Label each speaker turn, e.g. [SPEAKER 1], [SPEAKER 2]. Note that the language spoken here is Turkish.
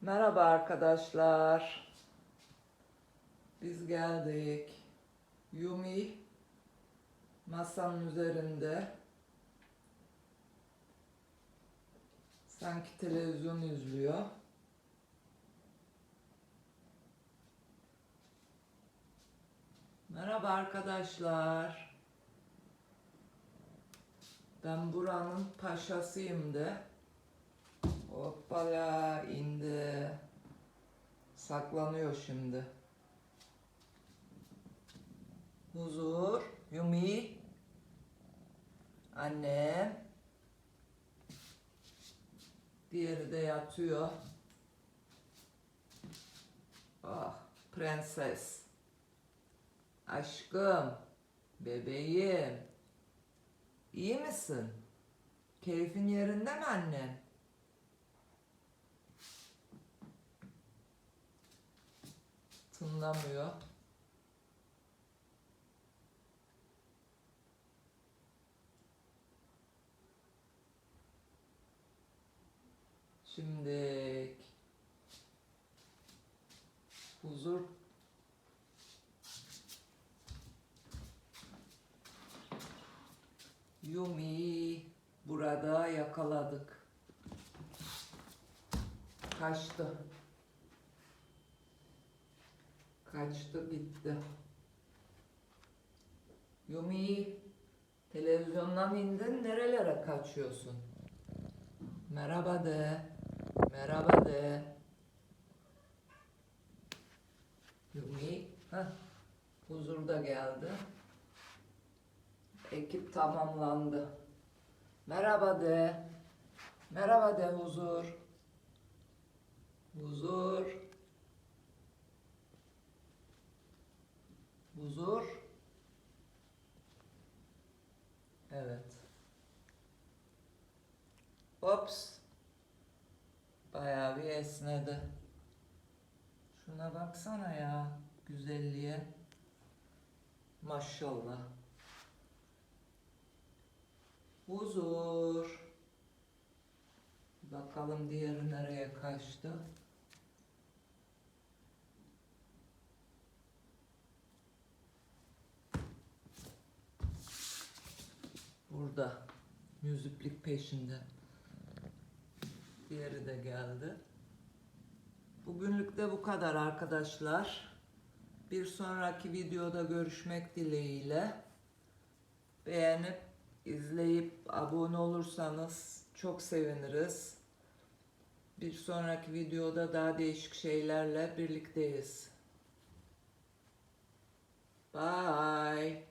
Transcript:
[SPEAKER 1] Merhaba arkadaşlar. Biz geldik. Yumi masanın üzerinde. Sanki televizyon izliyor. Merhaba arkadaşlar. Ben buranın paşasıyım de. Hoppala indi. Saklanıyor şimdi. Huzur, Yumi, annem. Diğeri de yatıyor. Ah, prenses. Aşkım, bebeğim. İyi misin? Keyfin yerinde mi annem? Tınlamıyor. Şimdi huzur Yumi burada yakaladık. Kaçtı. Kaçtı gitti. Yumi televizyondan indin nerelere kaçıyorsun? Merhaba de. Merhaba de. Yumi. Heh. Huzur da geldi. Ekip tamamlandı. Merhaba de. Merhaba de huzur. Huzur. Huzur. Evet. Ops. Bayağı bir esnedi. Şuna baksana ya. Güzelliğe. Maşallah. Huzur. Bakalım diğeri nereye kaçtı. Burada. Müziklik peşinde. Diğeri de geldi. Bugünlük de bu kadar arkadaşlar. Bir sonraki videoda görüşmek dileğiyle. Beğenip, izleyip, abone olursanız çok seviniriz. Bir sonraki videoda daha değişik şeylerle birlikteyiz. Bye.